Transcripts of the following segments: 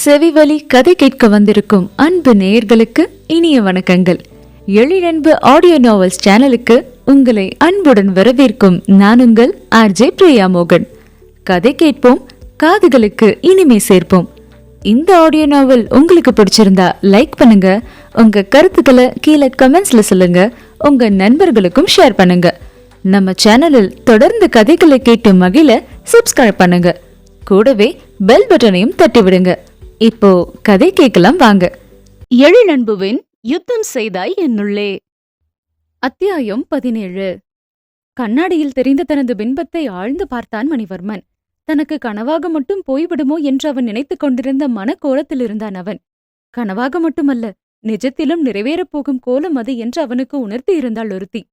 செவிவழி கதை கேட்க வந்திருக்கும் அன்பு நேயர்களுக்கு இனிய வணக்கங்கள். எழிலன்பு ஆடியோ நாவல்ஸ் சேனலுக்கு உங்களை அன்புடன் வரவேற்கும் நான் உங்கள் ஆர்ஜே பிரியா மோகன். கதை கேட்போம் காதுகளுக்கு இனிமை சேர்ப்போம். இந்த ஆடியோ நாவல் உங்களுக்கு பிடிச்சிருந்தா லைக் பண்ணுங்க உங்க கருத்துக்களை கீழே கமெண்ட்ஸ்ல சொல்லுங்க உங்க நண்பர்களுக்கும் ஷேர் பண்ணுங்க. நம்ம சேனலில் தொடர்ந்து கதைகளை கேட்டு மகிழ சப்ஸ்கிரைப் பண்ணுங்க. கூடவே பெல் பட்டனையும் தட்டி விடுங்க இப்போ கதை கேட்கலாம் வாங்க. எழிலன்புவின் யுத்தம் செய்தாய் என்னுள்ளே. அத்தியாயம் பதினேழு. கண்ணாடியில் தெரிந்த தனது பின்பத்தை ஆழ்ந்து பார்த்தான் மணிவர்மன். தனக்கு கனவாக மட்டும் போய்விடுமோ என்று அவன் நினைத்துக் கொண்டிருந்த மனக்கோலத்தில் இருந்தான் அவன். கனவாக மட்டுமல்ல நிஜத்திலும் நிறைவேறப் போகும் கோலம் அது என்று அவனுக்கு உணர்த்தி இருந்தாள் ஒருத்தி.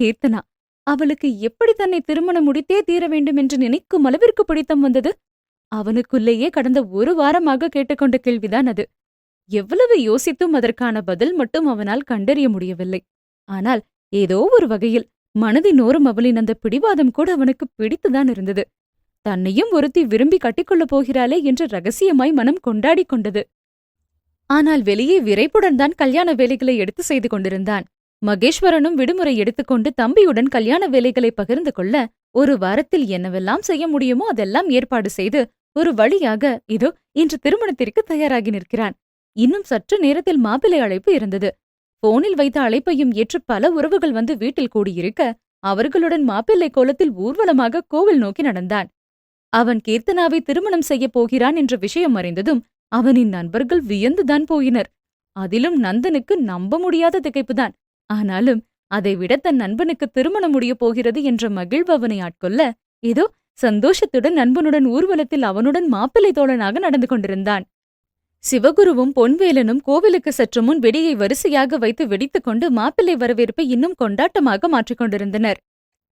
கீர்த்தனா அவளுக்கு எப்படி தன்னை திருமணம் முடித்தே தீர வேண்டும் என்று நினைக்கும் அளவிற்கு பிடித்தம் வந்தது? அவனுக்குள்ளேயே கடந்த ஒரு வாரமாக கேட்டுக்கொண்ட கேள்விதான் அது. எவ்வளவு யோசித்தும் அதற்கான பதில் மட்டும் அவனால் கண்டறிய முடியவில்லை. ஆனால் ஏதோ ஒரு வகையில் மனதினோரும் அவளின் அந்த பிடிவாதம் கூட அவனுக்கு பிடித்துதான் இருந்தது. தன்னையும் ஒருத்தி விரும்பி கட்டிக்கொள்ளப் போகிறாளே என்று ரகசியமாய் மனம் கொண்டாடிக் கொண்டது. ஆனால் வெளியே விரைப்புடன் தான் கல்யாண வேலைகளை எடுத்து செய்து கொண்டிருந்தான். மகேஸ்வரனும் விடுமுறை எடுத்துக்கொண்டு தம்பியுடன் கல்யாண வேலைகளை பகிர்ந்து கொள்ள ஒரு வாரத்தில் என்னவெல்லாம் செய்ய முடியுமோ அதெல்லாம் ஏற்பாடு செய்து ஒரு வழியாக இதோ இன்று திருமணத்திற்கு தயாராகி நிற்கிறான். இன்னும் சற்று நேரத்தில் மாப்பிள்ளை அழைப்பு இருந்தது. போனில் வைத்த அழைப்பையும் ஏற்று பல உறவுகள் வந்து வீட்டில் கூடியிருக்க அவர்களுடன் மாப்பிள்ளை கோலத்தில் ஊர்வலமாக கோவில் நோக்கி நடந்தான். அவன் கீர்த்தனாவை திருமணம் செய்யப் போகிறான் என்ற விஷயம் அறிந்ததும் அவனின் நண்பர்கள் வியந்துதான் போயினர். அதிலும் நந்தனுக்கு நம்ப முடியாத திகைப்புதான். ஆனாலும் அதைவிட தன் நண்பனுக்கு திருமணம் முடியப் போகிறது என்ற மகிழ்வு அவனை ஆட்கொள்ள ஏதோ சந்தோஷத்துடன் நண்பனுடன் ஊர்வலத்தில் அவனுடன் மாப்பிள்ளை தோழனாக நடந்து கொண்டிருந்தான். சிவகுருவும் பொன்வேலனும் கோவிலுக்கு சற்று முன் வெடியை வரிசையாக வைத்து வெடித்துக் கொண்டு மாப்பிள்ளை வரவேற்பை இன்னும் கொண்டாட்டமாக மாற்றிக் கொண்டிருந்தனர்.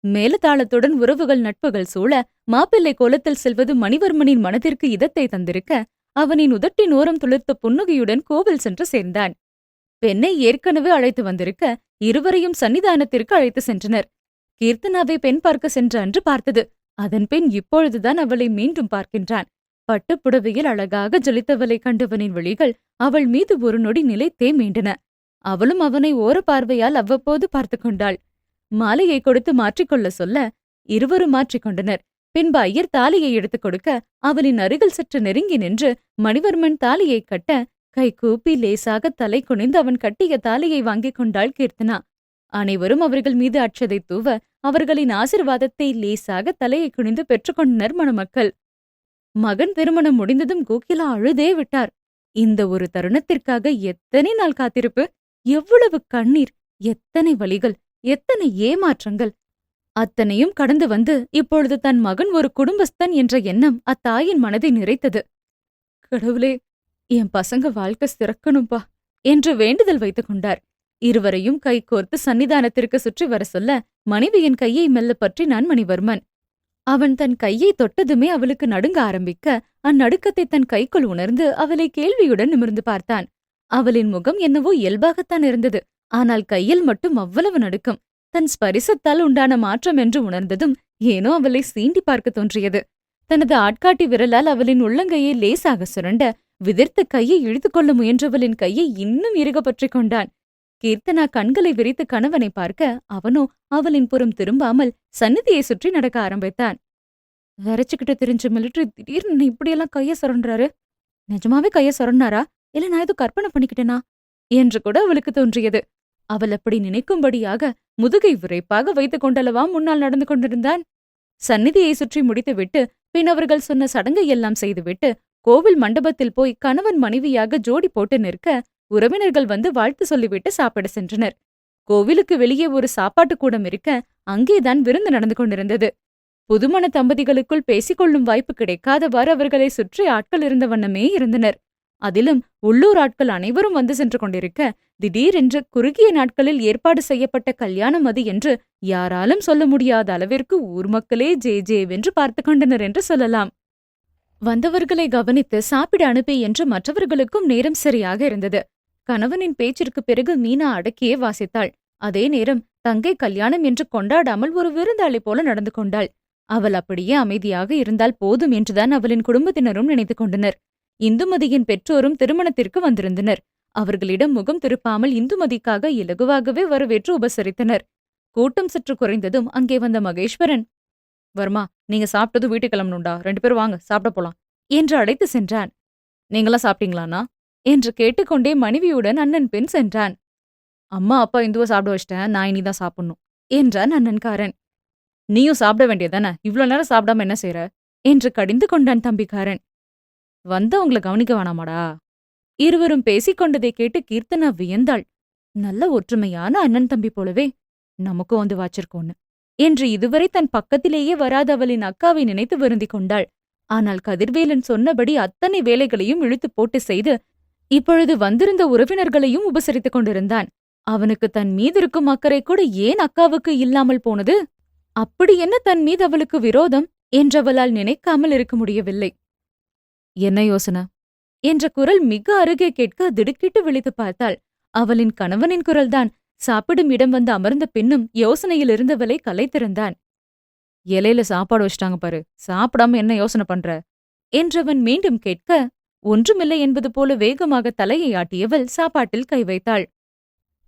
மேலதாளத்துடன் உறவுகள் நட்புகள் சூழ மாப்பிள்ளை கோலத்தில் செல்வது மணிவர்மனின் மனதிற்கு இதத்தை தந்திருக்க அவனின் உதட்டின் ஓரம் துளிர்த்த புன்னகையுடன் கோவில் சென்று சேர்ந்தான். பெண்ணை ஏற்கனவே அழைத்து வந்திருக்க இருவரையும் சன்னிதானத்திற்கு அழைத்து சென்றனர். கீர்த்தனாவை பெண் பார்க்க சென்ற அன்று பார்த்தது. அதன்பின் இப்பொழுதுதான் அவளை மீண்டும் பார்க்கின்றான். பட்டுப் புடவையில் அழகாக ஜொலித்தவளை கண்டவனின் விழிகள் அவள் மீது ஒரு நொடி நிலைத்தே மீண்டன. அவளும் அவனை ஓர பார்வையால் அவ்வப்போது பார்த்து கொண்டாள். மாலையை கொடுத்து மாற்றிக்கொள்ள சொல்ல இருவரும் மாற்றிக்கொண்டனர் பின்பு ஐயர் தாலியை எடுத்துக் கொடுக்க அவளின் அருகில் சற்று நெருங்கி நின்று மணிவர்மன் தாலியை கட்ட கை கூப்பி லேசாக தலை குனிந்து அவன் கட்டிய தாலியை வாங்கிக் கொண்டாள் கீர்த்தனா. அனைவரும் அவர்கள் மீது அச்சதை தூவ அவர்களின் ஆசிர்வாதத்தை லேசாக தலையை குனிந்து பெற்றுக்கொண்டனர் மணமக்கள். மகன் திருமணம் முடிந்ததும் கோகிலா அழுதே விட்டார். இந்த ஒரு தருணத்திற்காக எத்தனை நாள் காத்திருப்பு? எவ்வளவு கண்ணீர் எத்தனை வழிகள் எத்தனை ஏமாற்றங்கள். அத்தனையும் கடந்து வந்து இப்பொழுது தன் மகன் ஒரு குடும்பஸ்தன் என்ற எண்ணம் அத்தாயின் மனதை நிறைத்தது. கடவுளே என் பசங்க வாழ்க்கை சிறக்கணும்பா என்று வேண்டுதல் வைத்துக் கொண்டார். இருவரையும் கைகோர்த்து சன்னிதானத்திற்கு சுற்றி வர சொல்ல மனைவியின் கையை மெல்ல பற்றினான் மணிவர்மன். அவன் தன் கையை தொட்டதுமே அவளுக்கு நடுங்க ஆரம்பிக்க அந்நடுக்கத்தை தன் கைக்குள் உணர்ந்து அவளை கேள்வியுடன் நிமிர்ந்து பார்த்தான். அவளின் முகம் என்னவோ இயல்பாகத்தான் இருந்தது. ஆனால் கையில் மட்டும் அவ்வளவு நடுக்கம். தன் ஸ்பரிசத்தால் உண்டான மாற்றம் என்று உணர்ந்ததும் ஏனோ அவளை சீண்டி பார்க்க தோன்றியது. தனது ஆட்காட்டி விரலால் அவளின் உள்ளங்கையை லேசாக சுரண்ட விதிர்த்த கையை இழுத்துக்கொள்ள முயன்றவளின் கையை இன்னும் இறுகப்பற்றிக் கொண்டான். கீர்த்தனா கண்களை விரித்து கணவனை பார்க்க அவனோ அவளின் புறம் திரும்பாமல் சந்நிதியை சுற்றி நடக்க ஆரம்பித்தான். வரைச்சுக்கிட்டு தெரிஞ்ச மிலிட்ரி திடீர்னு இப்படியெல்லாம் கைய சுரண்டாரு நிஜமாவே கைய சுரண்டாரா? இல்ல நான் ஏதோ கற்பனை பண்ணிக்கிட்டேனா? என்று கூட அவளுக்கு தோன்றியது. அவள் அப்படி நினைக்கும்படியாக முதுகை விரைப்பாக வைத்துக் கொண்டல்லவா முன்னால் நடந்து கொண்டிருந்தான். சந்நிதியை சுற்றி முடித்துவிட்டு பின் அவர்கள் சொன்ன சடங்கை எல்லாம் செய்துவிட்டு கோவில் மண்டபத்தில் போய் கணவன் மனைவியாக ஜோடி போட்டு நிற்க உறவினர்கள் வந்து வாழ்த்து சொல்லிவிட்டு சாப்பிட சென்றனர். கோவிலுக்கு வெளியே ஒரு சாப்பாட்டு கூடம் இருக்க அங்கேதான் விருந்து நடந்து கொண்டிருந்தது. புதுமண தம்பதிகளுக்குள் பேசிக்கொள்ளும் வாய்ப்பு கிடைக்காதவாறு அவர்களை சுற்றி ஆட்கள் இருந்த வண்ணமே இருந்தனர். அதிலும் உள்ளூர் ஆட்கள் அனைவரும் வந்து சென்று கொண்டிருக்க திடீரென்று குறுகிய நாட்களில் ஏற்பாடு செய்யப்பட்ட கல்யாணம் அது என்று யாராலும் சொல்ல முடியாத அளவிற்கு ஊர் மக்களே ஜே ஜேவென்று பார்த்து கொண்டனர் என்று சொல்லலாம். வந்தவர்களை கவனித்து சாப்பிட அனுப்பி என்று மற்றவர்களுக்கும் நேரம் சரியாக இருந்தது. கணவனின் பேச்சிற்கு பிறகு மீனா அடக்கியே வாசித்தாள். அதே நேரம் தங்கை கல்யாணம் என்று கொண்டாடாமல் ஒரு விருந்தாளி போல நடந்து கொண்டாள். அவள் அப்படியே அமைதியாக இருந்தால் போதும் என்றுதான் அவளின் குடும்பத்தினரும் நினைத்துக் கொண்டனர். இந்துமதியின் பெற்றோரும் திருமணத்திற்கு வந்திருந்தனர். அவர்களிடம் முகம் திருப்பாமல் இந்துமதிக்காக இலகுவாகவே வரவேற்று உபசரித்தனர். கூட்டம் சற்று குறைந்ததும் அங்கே வந்த மகேஸ்வரன் வர்மா நீங்க சாப்பிட்டதும் வீட்டு கிளம்பணுண்டா ரெண்டு பேரும் வாங்க சாப்பிட போலாம் என்று அழைத்து சென்றான். நீங்களாம் சாப்பிட்டீங்களாண்ணா? என்று கேட்டுக்கொண்டே மனைவியுடன் அண்ணன் பெண் சென்றான். அம்மா அப்பா இந்துவை சாப்பிட வச்சிட்டேன். நான் இனிதான் சாப்பிடணும் என்றான் அண்ணன்காரன். நீயும் சாப்பிட வேண்டியதானே இவ்ளோ நேரம் சாப்பிடாம என்ன செய்யற என்று கடிந்து கொண்டான் தம்பிக்காரன். வந்தவங்கள கவனிக்க வேணாமாடா. இருவரும் பேசிக்கொண்டதை கேட்டு கீர்த்தனா வியந்தாள். நல்ல ஒற்றுமையான அண்ணன் தம்பி போலவே நமக்கும் வந்து வாச்சிருக்கோன்னு என்று இதுவரை தன் பக்கத்திலேயே வராத அவளின் அக்காவை நினைத்து வருந்திக் கொண்டாள். ஆனால் கதிர்வேலன் சொன்னபடி அத்தனை வேலைகளையும் இழுத்து போட்டு செய்து இப்பொழுது வந்திருந்த உறவினர்களையும் உபசரித்துக் கொண்டிருந்தான். அவனுக்கு தன் மீதிருக்கும் அக்கறை கூட ஏன் அக்காவுக்கு இல்லாமல் போனது? அப்படி என்ன தன் மீது அவளுக்கு விரோதம் என்றவளால் நினைக்காமல் இருக்க முடியவில்லை. என்ன யோசனை? என்ற குரல் மிக அருகே கேட்க திடுக்கிட்டு விழித்து பார்த்தாள். அவளின் கணவனின் குரல்தான் சாப்பிடும் இடம் வந்து அமர்ந்த பின்னும் யோசனையில் இருந்தவளை கலைத்திருந்தான். இலையில சாப்பாடு வச்சிட்டாங்க பாரு. சாப்பிடாம என்ன யோசனை பண்ற? என்றவன் மீண்டும் கேட்க ஒன்றுமில்லை என்பது போல வேகமாக தலையை ஆட்டியவள் சாப்பாட்டில் கை வைத்தாள்.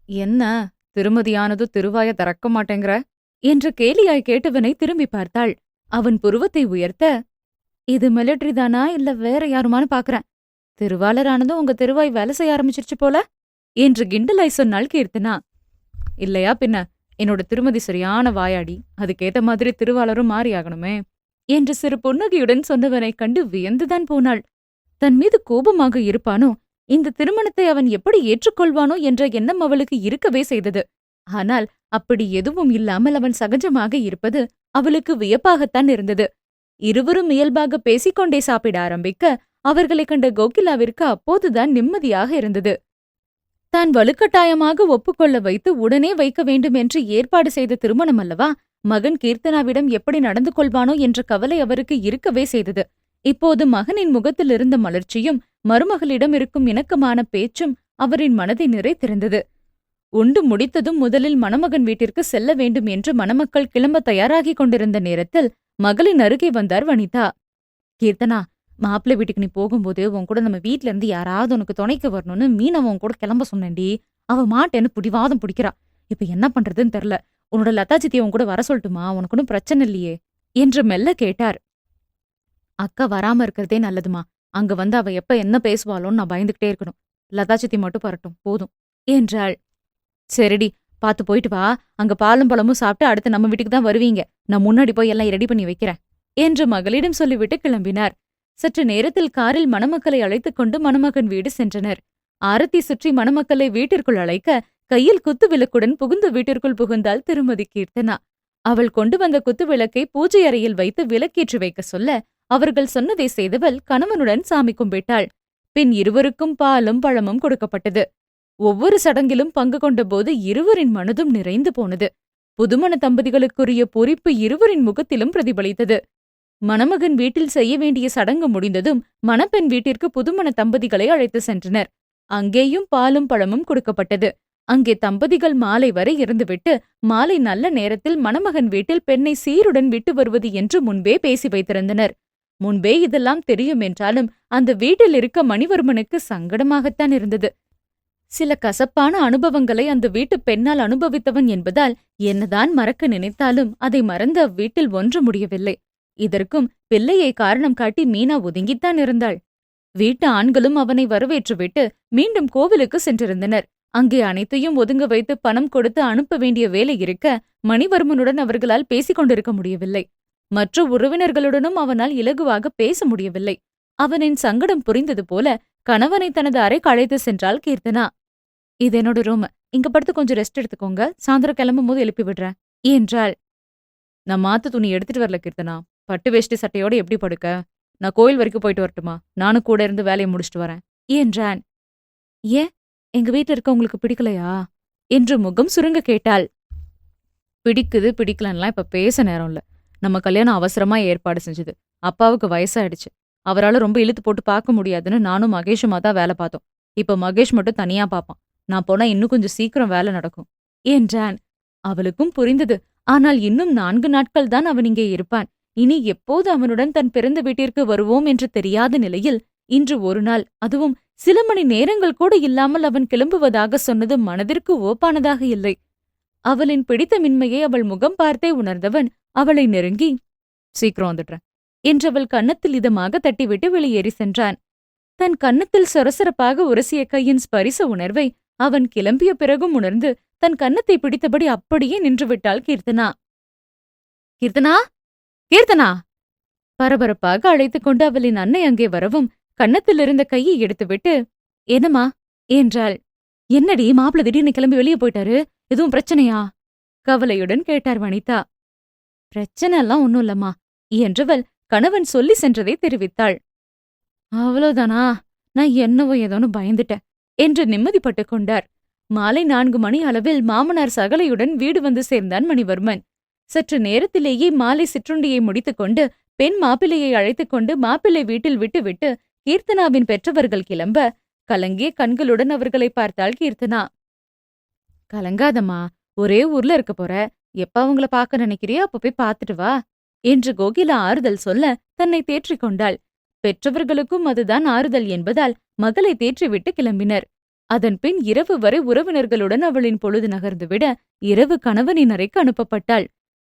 என்ன? திருமதியானது திருவாய திறக்க மாட்டேங்கிற? என்று கேலியாய் கேட்டவனை திரும்பி பார்த்தாள். அவன் புருவத்தை உயர்த்த இது மிலிட்ரி தானா? இல்ல வேற யாருமான்னு பாக்குறேன். திருவாளரானதும் உங்க திருவாய் வேலை செய்ய ஆரம்பிச்சிருச்சு போல? என்று கிண்டலாய் சொன்னாள் கீர்த்தனா. இல்லையா பின்ன என்னோட திருமதி சரியான வாயாடி. அதுக்கேத்த மாதிரி திருவாளரும் மாறி ஆகணுமே என்று சிறு புன்னகையுடன் சொன்னவனை கண்டு வியந்துதான் போனாள். தன் மீது கோபமாக இருப்பானோ? இந்த திருமணத்தை அவன் எப்படி ஏற்றுக்கொள்வானோ என்ற எண்ணம் அவளுக்கு இருக்கவே செய்தது. ஆனால் அப்படி எதுவும் இல்லாமல் அவன் சகஜமாக இருப்பது அவளுக்கு வியப்பாகத்தான் இருந்தது. இருவரும் இயல்பாக பேசிக்கொண்டே சாப்பிட ஆரம்பிக்க அவர்களைக் கண்ட கோகிலாவிற்கு அப்போதுதான் நிம்மதியாக இருந்தது. தான் வலுக்கட்டாயமாக ஒப்புக்கொள்ள வைத்து உடனே வைக்க வேண்டும் என்று ஏற்பாடு செய்த திருமணம் அல்லவா? மகன் கீர்த்தனாவிடம் எப்படி நடந்து கொள்வானோ என்ற கவலை அவருக்கு இருக்கவே செய்தது. இப்போது மகனின் முகத்தில் இருந்த மலர்ச்சியும் மருமகளிடம் இருக்கும் இணக்கமான பேச்சும் அவரின் மனதை நிறைத்திருந்தது உண்டு முடித்ததும் முதலில் மணமகன் வீட்டிற்கு செல்ல வேண்டும் என்று மணமக்கள் கிளம்ப தயாராகிக் கொண்டிருந்த நேரத்தில் மகளின் அருகே வந்தார் வனிதா. கீர்த்தனா மாப்பிள்ளை வீட்டுக்கு நீ போகும்போது உன் கூட நம்ம வீட்ல இருந்து யாராவது உனக்கு துணைக்கு வரணும்னு மீனவன் உன் கூட கிளம்ப சொன்னேன்டி. அவ மாட்டேன்னு புடிவாதம் பிடிக்கிறா. இப்ப என்ன பண்றதுன்னு தெரியல உன்னோட லதா சித்தியை உன் கூட வர சொல்லட்டுமா? உனக்கு ஒன்றும் பிரச்சனை இல்லையே என்று மெல்ல கேட்டார். அக்கா வராம இருக்கிறதே நல்லதுமா? அங்க வந்து அவ எப்ப என்ன பேசுவாளோன்னு நான் பயந்துகிட்டே இருக்கணும். லதா சித்தி மட்டும் பரட்டும் போதும். என்றாள். சரிடி பார்த்து போயிட்டு வா. அங்க பாலும் பழமும் சாப்பிட்டு அடுத்து நம்ம வீட்டுக்கு தான் வருவீங்க. நான் முன்னாடி போய் எல்லாம் ரெடி பண்ணி வைக்கிறேன் என்று மகளிடம் சொல்லிவிட்டு கிளம்பினார். சற்று நேரத்தில் காரில் மணமக்களை அழைத்துக் கொண்டு மணமகன் வீடு சென்றனர். ஆரத்தி சுற்றி மணமக்களை வீட்டிற்குள் அழைக்க கையில் குத்து விளக்குடன் புகுந்து வீட்டிற்குள் புகுந்தாள் திருமதி கீர்த்தனா. அவள் கொண்டு வந்த குத்து விளக்கை பூஜை அறையில் வைத்து விளக்கேற்றி வைக்க சொல்ல அவர்கள் சொன்னதை செய்தவள் கணவனுடன் சாமி கும்பிட்டாள். பின் இருவருக்கும் பாலும் பழமும் கொடுக்கப்பட்டது. ஒவ்வொரு சடங்கிலும் பங்கு கொண்டபோது இருவரின் மனதும் நிறைந்து போனது. புதுமண தம்பதிகளுக்குரிய பொறிப்பு இருவரின் முகத்திலும் பிரதிபலித்தது. மணமகன் வீட்டில் செய்ய வேண்டிய சடங்கு முடிந்ததும் மணப்பெண் வீட்டிற்கு புதுமண தம்பதிகளை அழைத்து சென்றனர். அங்கேயும் பாலும் பழமும் கொடுக்கப்பட்டது. அங்கே தம்பதிகள் மாலை வரை இருந்துவிட்டு மாலை நல்ல நேரத்தில் மணமகன் வீட்டில் பெண்ணை சீருடன் விட்டு வருவது என்று முன்பே பேசி வைத்திருந்தனர். முன்பே இதெல்லாம் தெரியும் என்றாலும் அந்த வீட்டில் இருக்க மணிவர்மனுக்கு சங்கடமாகத்தான் இருந்தது. சில கசப்பான அனுபவங்களை அந்த வீட்டு பெண்ணால் அனுபவித்தவன் என்பதால் என்னதான் மறக்க நினைத்தாலும் அதை மறந்து அவ்வீட்டில் ஒன்று முடியவில்லை. இதற்கும் பிள்ளையை காரணம் காட்டி மீனா ஒதுங்கித்தான் இருந்தாள். வீட்டு ஆண்களும் அவனை வரவேற்றுவிட்டு மீண்டும் கோவிலுக்கு சென்றிருந்தனர். அங்கே அனைத்தையும் ஒதுங்க வைத்து பணம் கொடுத்து அனுப்ப வேண்டிய வேலை இருக்க மணிவர்மனுடன் அவர்களால் பேசிக் கொண்டிருக்க முடியவில்லை. மற்ற உறவினர்களுடனும் அவனால் இலகுவாக பேச முடியவில்லை. அவனின் சங்கடம் புரிந்தது போல கணவனை தனது அறைக்கு அழைத்து சென்றாள் கீர்த்தனா. இது என்னோட ரூம் இங்க படுத்து கொஞ்சம் ரெஸ்ட் எடுத்துக்கோங்க. சாயந்தரம் கிளம்பும் போது எழுப்பி விடுறேன். என்றாள். நான் மாத்து துணி எடுத்துட்டு வரல கீர்த்தனா. பட்டு வேஷ்டி சட்டையோட எப்படி படுக்க? நான் கோயில் வரைக்கும் போயிட்டு வரட்டுமா? நானும் கூட இருந்து வேலையை முடிச்சிட்டு வரேன். என்றான். ஏன்? எங்க வீட்டுல இருக்க உங்களுக்கு பிடிக்கலையா? என்று முகம் சுருங்க கேட்டாள். பிடிக்குது பிடிக்கலன்லாம் இப்ப பேச நேரம் இல்லை. நம்ம கல்யாணம் அவசரமா ஏற்பாடு செஞ்சது. அப்பாவுக்கு வயசாயிடுச்சு. அவரால ரொம்ப இழுத்து போட்டு பார்க்க முடியாதுன்னு நானும் மகேஷுமா தான் வேலை பார்த்தோம். இப்ப மகேஷ் மட்டும் தனியா பார்ப்பான். நான் போனா இன்னும் கொஞ்சம் சீக்கிரம் வேலை நடக்கும். என்றான் அவளுக்கும் புரிந்தது. ஆனால் இன்னும் நான்கு நாட்கள் தான் அவன் இங்கே இருப்பான். இனி எப்போது அவனுடன் தன் பிறந்த வீட்டிற்கு வருவோம் என்று தெரியாத நிலையில் இன்று ஒரு நாள் அதுவும் சில மணி நேரங்கள் கூட இல்லாமல் அவன் கிளம்புவதாக சொன்னது மனதிற்கு ஓப்பானதாக இல்லை. அவளின் பிடித்தமின்மையை அவள் முகம் பார்த்தே உணர்ந்தவன் அவளை நெருங்கி சீக்கிரம் வந்துடுறேன் என்றவள் கன்னத்தில் இதமாக தட்டிவிட்டு வெளியேறி சென்றான். தன் கன்னத்தில் சொரசொரப்பாக உரசிய கையின் ஸ்பரிச உணர்வை அவன் கிளம்பிய பிறகும் உணர்ந்து தன் கன்னத்தை பிடித்தபடி அப்படியே நின்றுவிட்டாள் கீர்த்தனா. கீர்த்தனா? கீர்த்தனா? பரபரப்பாக அழைத்துக் கொண்டு அவளின் அன்னை அங்கே வரவும் கன்னத்தில் இருந்த கையை எடுத்துவிட்டு என்னம்மா? என்றாள். என்னடி மாப்பிள்ள திடீர்னு கிளம்பி வெளியே போயிட்டாரு? எதுவும் பிரச்சனையா? கவலையுடன் கேட்டார் வனிதா. பிரச்சனை எல்லாம் ஒன்னும் இல்லம்மா என்றவள் கணவன் சொல்லி சென்றதை தெரிவித்தாள். அவ்வளோதானா நான் என்னவோ ஏதோன்னு பயந்துட்டேன் என்று நிம்மதிப்பட்டுக் கொண்டார். மாலை நான்கு மணி அளவில் மாமனார் சகலையுடன் வீடு வந்து சேர்ந்தான் மணிவர்மன். சற்று நேரத்திலேயே மாலை சிற்றுண்டியை முடித்துக்கொண்டு பெண் மாப்பிள்ளையை அழைத்துக் கொண்டு மாப்பிள்ளை வீட்டில் விட்டுவிட்டு கீர்த்தனாவின் பெற்றவர்கள் கிளம்ப கலங்கிய கண்களுடன் அவர்களை பார்த்தாள் கீர்த்தனா. கலங்காதம்மா ஒரே ஊர்ல இருக்க போற. எப்ப அவங்கள பார்க்க நினைக்கிறியோ அப்ப போய் பார்த்துட்டு வா என்று கோகிலா ஆறுதல் சொல்ல தன்னை தேற்றிக் கொண்டாள். பெற்றவர்களுக்கும் அதுதான் ஆறுதல் என்பதால் மகளை தேற்றிவிட்டு கிளம்பினர். அதன் பின் இரவு வரை உறவினர்களுடன் அவளின் பொழுது நகர்ந்துவிட இரவு கணவனின் அறைக்கு அனுப்பப்பட்டாள்.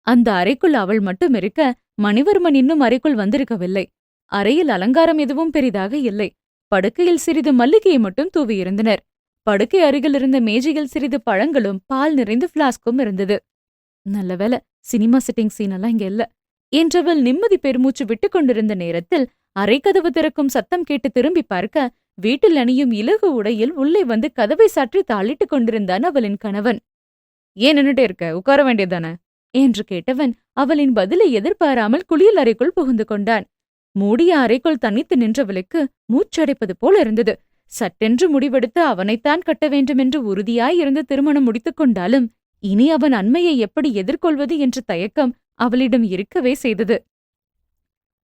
அந்த அறைக்குள் அவள் மட்டும் இருக்க மணிவர்மன் இன்னும் அறைக்குள் வந்திருக்கவில்லை. அறையில் அலங்காரம் எதுவும் பெரிதாக இல்லை. படுக்கையில் சிறிது மல்லிகையை மட்டும் தூவியிருந்தனர் படுக்கை அருகில் இருந்த மேஜையில் சிறிது பழங்களும் பால் நிறைந்த பிளாஸ்கும் இருந்தது. நல்ல வேலை சினிமா சிட்டிங் சீன் எல்லாம் இங்க இல்ல. என்றவள் நிம்மதி பெருமூச்சு விட்டுக் கொண்டிருந்த நேரத்தில் அறைக்கதவு திறக்கும் சத்தம் கேட்டு திரும்பி பார்க்க வீட்டில் அணியும் இலகு உடையில் உள்ளே வந்து கதவை சாற்றி தாளிட்டுக் கொண்டிருந்தான் அவளின் கணவன். ஏன் நின்னுட்டே இருக்க? உட்கார வேண்டியதானே என்று கேட்டவன் அவளின் பதிலை எதிர்பாராமல் குளியல் அறைக்குள் புகுந்து கொண்டான். மூடிய அறைக்குள் தனித்து நின்றவளுக்கு மூச்சடைப்பது போல இருந்தது. சட்டென்று முடிவெடுத்து அவனைத்தான் கட்ட வேண்டுமென்று உறுதியாயிருந்து திருமணம் முடித்துக் கொண்டாலும் இனி அவன் அண்மையை எப்படி எதிர்கொள்வது என்ற தயக்கம் அவளிடம் இருக்கவே செய்தது.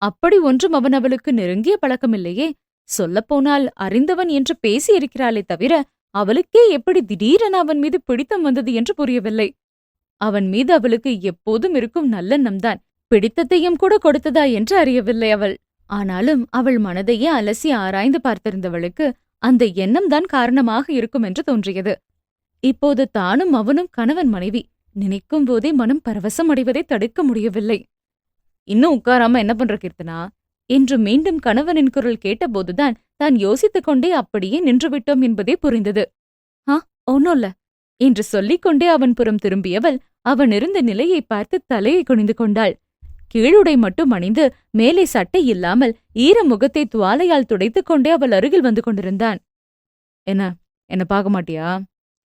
அப்படி ஒன்றும் அவன் அவளுக்கு நெருங்கிய பழக்கமில்லையே. சொல்லப்போனால் அறிந்தவன் என்று பேசியிருக்கிறாளே தவிர அவளுக்கே எப்படி திடீரென அவன் மீது பிடித்தம் வந்தது என்று புரியவில்லை. அவன் மீது அவளுக்கு எப்போதும் இருக்கும் நல்லெண்ணம்தான் பிடித்தத்தையும் கூட கொடுத்ததா என்று அறியவில்லை அவள். ஆனாலும் அவள் மனதையே அலசி ஆராய்ந்து பார்த்திருந்தவளுக்கு அந்த எண்ணம்தான் காரணமாக இருக்கும் என்று தோன்றியது. இப்போது தானும் அவனும் கணவன் மனைவி. நினைக்கும் போதே மனம் பரவசம் அடைவதை தடுக்க முடியவில்லை. இன்னும் உட்காராம என்ன பண்ற கீர்த்தனா? என்று மீண்டும் கணவனின் குரல் கேட்டபோதுதான் தான் யோசித்துக் கொண்டே அப்படியே நின்றுவிட்டோம் என்பதே புரிந்தது. ஆ ஒன்னும் என்று சொல்லிக் கொண்டே அவன் புறம் திரும்பியவள் அவன் இருந்த நிலையை பார்த்து தலையை குனிந்து கொண்டாள். கீழுடை மட்டும் அணிந்து மேலே சட்டை இல்லாமல் ஈர முகத்தை துவாலையால் துடைத்துக் கொண்டே அவள் அருகில் வந்து கொண்டிருந்தான். என்ன என்ன பார்க்க மாட்டியா?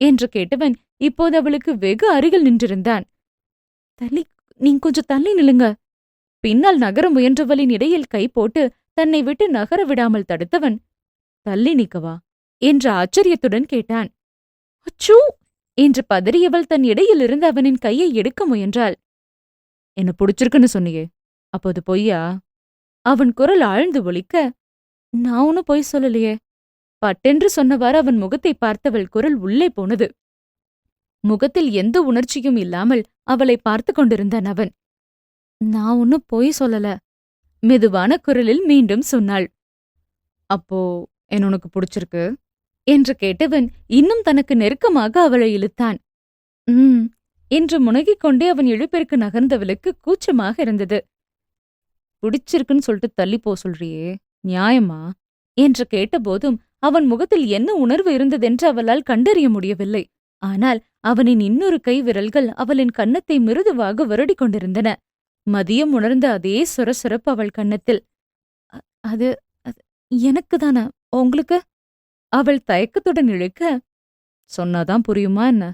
என்று கேட்டவன் இப்போது அவளுக்கு வெகு அருகில் நின்றிருந்தான். தள்ளி நீங்க கொஞ்சம் தள்ளி நில்லுங்க. பின்னால் நகர முயன்றவளின் இடையில் கை போட்டு தன்னை விட்டு நகர விடாமல் தடுத்தவன் தள்ளி நிக்கவா? என்ற ஆச்சரியத்துடன் கேட்டான். அச்சூ! என்று பதறியவள் தன் இடையிலிருந்து அவனின் கையை எடுக்க முயன்றாள். என்ன புடிச்சிருக்குன்னு சொன்னியே அப்போது பொய்யா? அவன் குரல் ஆழ்ந்து ஒழிக்க நான் ஒன்னும் பொய் சொல்லலையே பட்டென்று சொன்னவாறு அவன் முகத்தை பார்த்தவள் குரல் உள்ளே போனது. முகத்தில் எந்த உணர்ச்சியும் இல்லாமல் அவளை பார்த்து கொண்டிருந்தான் அவன். நான் ஒன்னும் போய் சொல்லல மெதுவான குரலில் மீண்டும் சொன்னாள். அப்போ என்ன உனக்கு பிடிச்சிருக்கு? என்று கேட்டவன் இன்னும் தனக்கு நெருக்கமாக அவளை இழுத்தான். ம் என்று முனகிக் கொண்டே அவன் இழுப்பிற்கு நகர்ந்தவளுக்கு கூச்சமாக இருந்தது. பிடிச்சிருக்குன்னு சொல்லிட்டு தள்ளிப்போ போ சொல்றியே நியாயமா? என்று கேட்டபோதும் அவன் முகத்தில் என்ன உணர்வு இருந்ததென்று அவளால் கண்டறிய முடியவில்லை. ஆனால் அவனின் இன்னொரு கை விரல்கள் அவளின் கன்னத்தை மிருதுவாக வருடிக் கொண்டிருந்தன. மதியம் உணர்ந்த அதே சுரசுரப்பு அவள் கன்னத்தில். அது அது எனக்கு தானே? உங்களுக்கு? அவள் தயக்கத்துடன் இழுக்க சொன்னாதான் புரியுமா என்ன?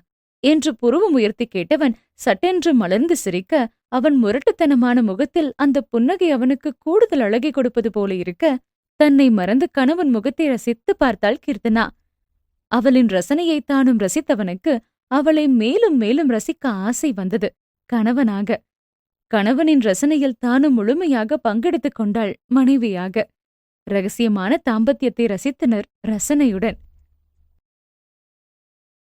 என்று புருவம் உயர்த்தி கேட்டவன் சட்டென்று மலர்ந்து சிரிக்க அவன் முரட்டுத்தனமான முகத்தில் அந்த புன்னகை அவனுக்கு கூடுதல் அழகை கொடுப்பது போல இருக்க தன்னை மறந்து கணவன் முகத்தை ரசித்து பார்த்தாள் கீர்த்தனா. அவளின் ரசனையை தானும் ரசித்தவனுக்கு அவளை மேலும் மேலும் ரசிக்க ஆசை வந்தது. கணவனாக. கணவனின் ரசனையில் தானும் முழுமையாக பங்கெடுத்துக் கொண்டாள் மனைவியாக. ரகசியமான தாம்பத்தியத்தை ரசித்தனர் ரசனையுடன்.